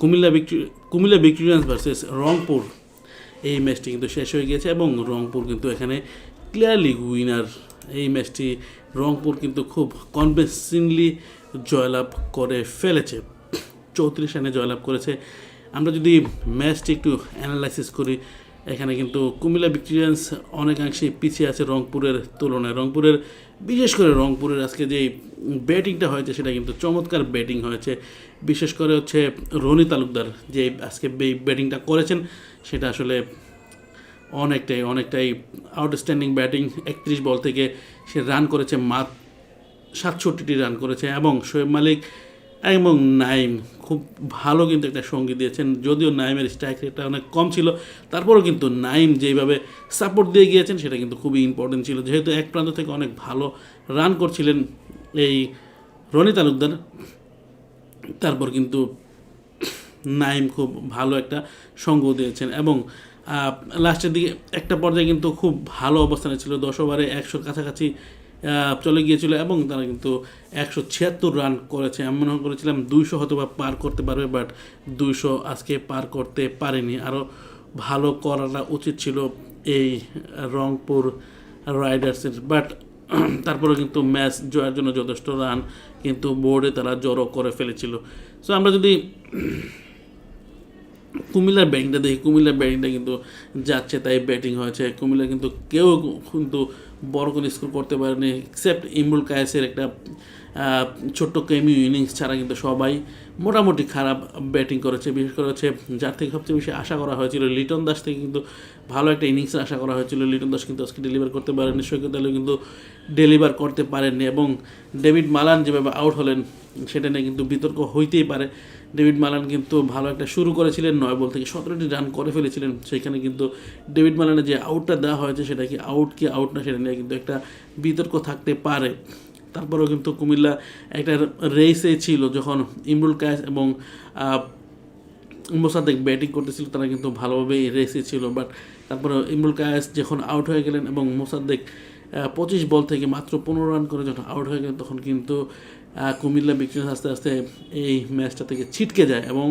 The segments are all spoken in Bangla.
Comilla Victoria Comilla Victorians versus Rangpur এই ম্যাচটি কিন্তু শেষ হয়ে গিয়েছে এবং রংপুর কিন্তু এখানে ক্লিয়ারলি উইনার এই ম্যাচটি রংপুর কিন্তু খুব কনভিনসিংলি জয়লাভ করে ফেলেছে। চৌত্রিশ রানে জয়লাভ করেছে। আমরা যদি ম্যাচটি একটু অ্যানালাইসিস করি এখানে কিন্তু কুমিল্লা ভিক্টোরিয়ান্স অনেকাংশেই পিছিয়ে আছে রংপুরের তুলনায়। রংপুরের, বিশেষ করে রংপুরের আজকে যে ব্যাটিংটা হয়েছে, সেটা কিন্তু চমৎকার ব্যাটিং হয়েছে। বিশেষ করে হচ্ছে রনি তালুকদার যে আজকে ব্যাটিংটা করেছেন, সেটা আসলে অনেকটাই অনেকটাই আউটস্ট্যান্ডিং ব্যাটিং। একত্রিশ বল থেকে সে রান করেছে মাত্র সাতষট্টিটি রান করেছে এবং শোয়েব মালিক এবং নাইম খুব ভালো কিন্তু একটা সঙ্গী দিয়েছেন। যদিও নাইমের স্ট্রাইক রেটটা অনেক কম ছিল, তারপরও কিন্তু নাইম যেইভাবে সাপোর্ট দিয়ে গিয়েছেন, সেটা কিন্তু খুবই ইম্পর্টেন্ট ছিল। যেহেতু এক প্রান্ত থেকে অনেক ভালো রান করছিলেন এই রনি তালুকদার, তারপর কিন্তু নাইম খুব ভালো একটা সঙ্গ দিয়েছেন। এবং লাস্টের দিকে একটা পর্যায়ে কিন্তু খুব ভালো অবস্থানে ছিল, দশ ওভারে একশোর কাছাকাছি চলে গিয়েছিল এবং তারা কিন্তু একশো ছিয়াত্তর রান করেছে। আমি মনে করেছিলাম দুইশো হয়তো বা পার করতে পারবে বাট দুইশো আজকে পার করতে পারেনি। আরও ভালো করাটা উচিত ছিল এই রংপুর রাইডার্সের। বাট তারপরে কিন্তু ম্যাচ জয়ের জন্য যথেষ্ট রান কিন্তু বোর্ডে তারা জড়ো করে ফেলেছিল। সো আমরা যদি কুমিল্লার ব্যাটিংটা দেখি, কুমিল্লার ব্যাটিংটা কিন্তু যাচ্ছে, তাই ব্যাটিং হয়েছে। কুমিল্লা কিন্তু কেউ কিন্তু বড় কোনো স্কোর করতে পারেনি এক্সেপ্ট ইমরুল কায়েসের একটা ছোট্ট কেমিও ইনিংস ছাড়া কিন্তু সবাই মোটামুটি খারাপ ব্যাটিং করেছে। বিশেষ করে হচ্ছে যার থেকে সবচেয়ে বেশি আশা করা হয়েছিল, লিটন দাস থেকে কিন্তু ভালো একটা ইনিংস আশা করা হয়েছিল। লিটন দাস কিন্তু আজকে ডেলিভার করতে পারেনি, সৈকত আলী কিন্তু ডেলিভার করতে পারেননি এবং ডেভিড মালান যেভাবে আউট হলেন সেটা নিয়ে কিন্তু বিতর্ক হইতেই পারে। ডেভিড মালান কিন্তু ভালো একটা শুরু করেছিলেন, নয় বল থেকে সতেরোটি রান করে ফেলেছিলেন। সেখানে কিন্তু ডেভিড মালানের যে আউটটা দেওয়া হয়েছে, সেটা কি আউট কি আউট না, সেটা নিয়ে কিন্তু একটা বিতর্ক থাকতে পারে। তারপরেও কিন্তু কুমিল্লা একটা রেসে ছিল, যখন ইমরুল কায়েস এবং মোসাদ্দেক ব্যাটিং করতেছিল, তারা কিন্তু ভালোভাবেই রেসে ছিল। বাট তারপরে ইমরুল কায়েস যখন আউট হয়ে গেলেন এবং মোসাদ্দেক পঁচিশ বল থেকে মাত্র পনেরো রান করে যখন আউট হয়ে গেলেন, তখন কিন্তু কুমিল্লা বিক্রিস আস্তে আস্তে এই ম্যাচটা থেকে ছিটকে যায় এবং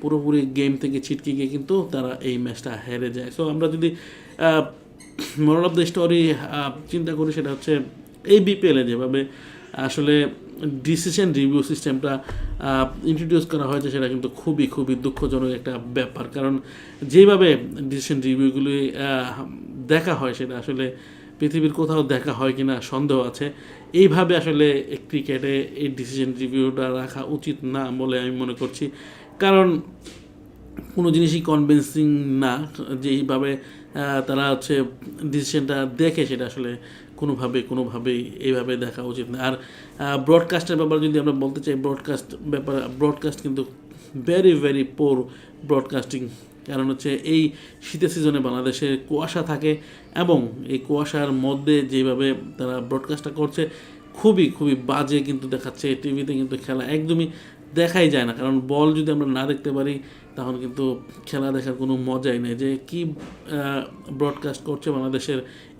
পুরোপুরি গেম থেকে ছিটকে গিয়ে কিন্তু তারা এই ম্যাচটা হেরে যায়। সো আমরা যদি মোরাল অফ দ্য স্টোরি চিন্তা করি সেটা হচ্ছে এই বিপিএলে যেভাবে আসলে ডিসিশন রিভিউ সিস্টেমটা ইন্ট্রোডিউস করা হয়েছে সেটা কিন্তু খুবই খুবই দুঃখজনক একটা ব্যাপার। কারণ যেভাবে ডিসিশন রিভিউগুলি দেখা হয় সেটা আসলে পৃথিবীর কোথাও দেখা হয় কিনা সন্দেহ আছে। এইভাবে আসলে ক্রিকেটে এই ডিসিশন রিভিউটা রাখা উচিত না বলে আমি মনে করছি। কারণ কোনো জিনিসই কনভিন্সিং না যেইভাবে তারা হচ্ছে ডিসিশনটা দেখে সেটা আসলে কোনোভাবে, কোনোভাবেই এইভাবে দেখা উচিত না। আর ব্রডকাস্টের ব্যাপারে যদি আমরা বলতে চাই ব্রডকাস্ট ব্যাপার ব্রডকাস্ট কিন্তু ভেরি ভেরি পোর ব্রডকাস্টিং কারণ হচ্ছে এই শীতের সিজনে বাংলাদেশে কুয়াশা থাকে এবং এই কুয়াশার মধ্যে যেভাবে তারা ব্রডকাস্টটা করছে, খুবই খুবই বাজে কিন্তু দেখাচ্ছে। টিভিতে কিন্তু খেলা একদমই দেখাই যায় না। কারণ বল যদি আমরা না দেখতে পারি তখন কিন্তু খেলা দেখার কোনো মজাই নেই যে কি ব্রডকাস্ট করছে বাংলাদেশের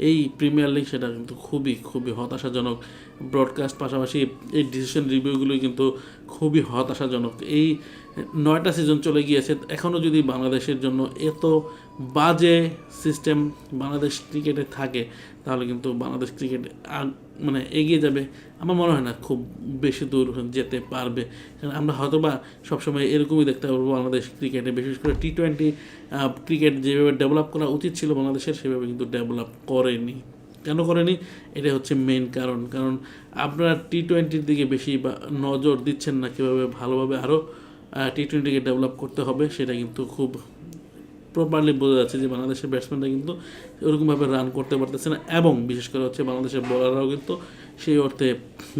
এই প্রিমিয়ার লিগ সেটা কিন্তু খুবই খুবই হতাশাজনক। ব্রডকাস্ট পাশাপাশি এই ডিসিশন রিভিউগুলো কিন্তু খুবই হতাশাজনক। এই নয়টা সিজন চলে গিয়েছে এখনও যদি বাংলাদেশের জন্য এত বাজে সিস্টেম বাংলাদেশ ক্রিকেটে থাকে, তাহলে কিন্তু বাংলাদেশ ক্রিকেট মানে এগিয়ে যাবে, আমার মনে হয় না খুব বেশি দূর যেতে পারবে। কারণ আমরা হয়তো বা সবসময় এরকমই দেখতে পারব বাংলাদেশ ক্রিকেটে বিশেষ করে টি টোয়েন্টি ক্রিকেট যেভাবে ডেভেলপ করা উচিত ছিল বাংলাদেশের, সেভাবে কিন্তু ডেভেলপ করেনি। কেন করেনি? এটা হচ্ছে মেন কারণ। কারণ আপনারা টি টোয়েন্টির দিকে বেশি নজর দিচ্ছেন না কীভাবে ভালোভাবে আরও টি টোয়েন্টিকে ডেভেলপ করতে হবে, সেটা কিন্তু খুব প্রপারলি বোঝা যাচ্ছে যে বাংলাদেশের ব্যাটসম্যানরা কিন্তু ওরকমভাবে রান করতে পারতেছে না। এবং বিশেষ করে হচ্ছে বাংলাদেশের বোলাররাও কিন্তু সেই অর্থে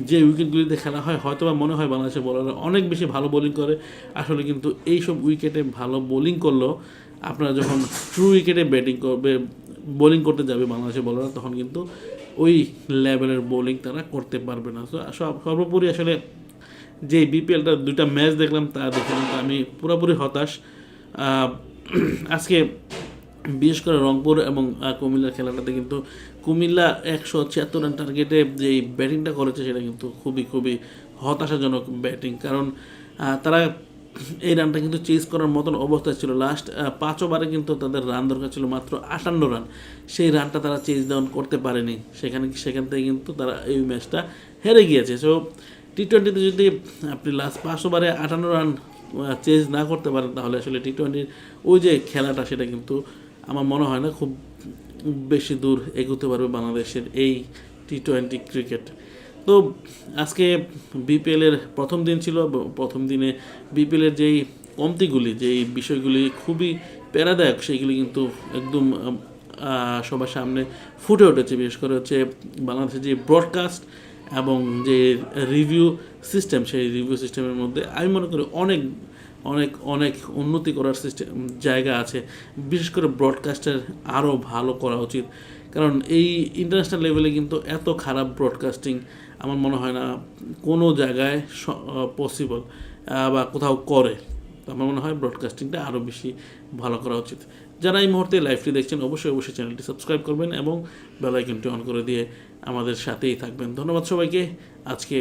যে উইকেটগুলিতে খেলা হয় হয়তো বা মনে হয় বাংলাদেশের বোলাররা অনেক বেশি ভালো বোলিং করে। আসলে কিন্তু এইসব উইকেটে ভালো বোলিং করলেও আপনারা যখন ট্রু উইকেটে ব্যাটিং করবে বোলিং করতে যাবে বাংলাদেশের বোলাররা তখন কিন্তু ওই লেভেলের বোলিং তারা করতে পারবে না। সর্বোপরি আসলে যে বিপিএলটা দুইটা ম্যাচ দেখলাম, তা দেখলাম আমি পুরোপুরি হতাশ। আজকে বিশেষ করে রংপুর এবং কুমিল্লার খেলাটাতে কিন্তু কুমিল্লা একশো ছিয়াত্তর রান টার্গেটে যেই ব্যাটিংটা করেছে সেটা কিন্তু খুবই খুবই হতাশাজনক ব্যাটিং কারণ তারা এই রানটা কিন্তু চেজ করার মতন অবস্থা ছিল। লাস্ট পাঁচ ওভারে কিন্তু তাদের রান দরকার ছিল মাত্র আটান্ন রান। সেই রানটা তারা চেজ ডাউন করতে পারেনি। সেখানে, সেখান থেকে কিন্তু তারা এই ম্যাচটা হেরে গিয়েছে। সো টি টোয়েন্টিতে যদি আপনি লাস্ট পাঁচ ওভারে আটান্ন রান চেঞ্জ না করতে পারেন, তাহলে আসলে টি টোয়েন্টির ওই যে খেলাটা, সেটা কিন্তু আমার মনে হয় না খুব বেশি দূর এগোতে পারবে বাংলাদেশের এই টি টোয়েন্টি ক্রিকেট তো আজকে বিপিএলের প্রথম দিন ছিল প্রথম দিনে বিপিএলের যেই কমতিগুলি, যেই বিষয়গুলি খুবই প্যারাদায়ক, সেইগুলি কিন্তু একদম সবার সামনে ফুটে উঠেছে। বিশেষ করে হচ্ছে বাংলাদেশের যে ব্রডকাস্ট এবং যে রিভিউ সিস্টেম সেই রিভিউ সিস্টেমের মধ্যে আমি মনে করি অনেক অনেক অনেক উন্নতি করার সিস্টেম জায়গা আছে। বিশেষ করে ব্রডকাস্টের আরও ভালো করা উচিত। কারণ এই ইন্টারন্যাশনাল লেভেলে কিন্তু এত খারাপ ব্রডকাস্টিং আমার মনে হয় না কোনো জায়গায় পসিবল বা কোথাও করে। আমার মনে হয় ব্রডকাস্টিংটা আরও বেশি ভালো করা উচিত। যারা এই মুহূর্তে লাইভটি দেখছেন, অবশ্যই অবশ্যই চ্যানেলটি সাবস্ক্রাইব করবেন এবং বেল আইকনটি অন করে দিয়ে আমাদের সাথেই থাকবেন। ধন্যবাদ সবাইকে। আজকে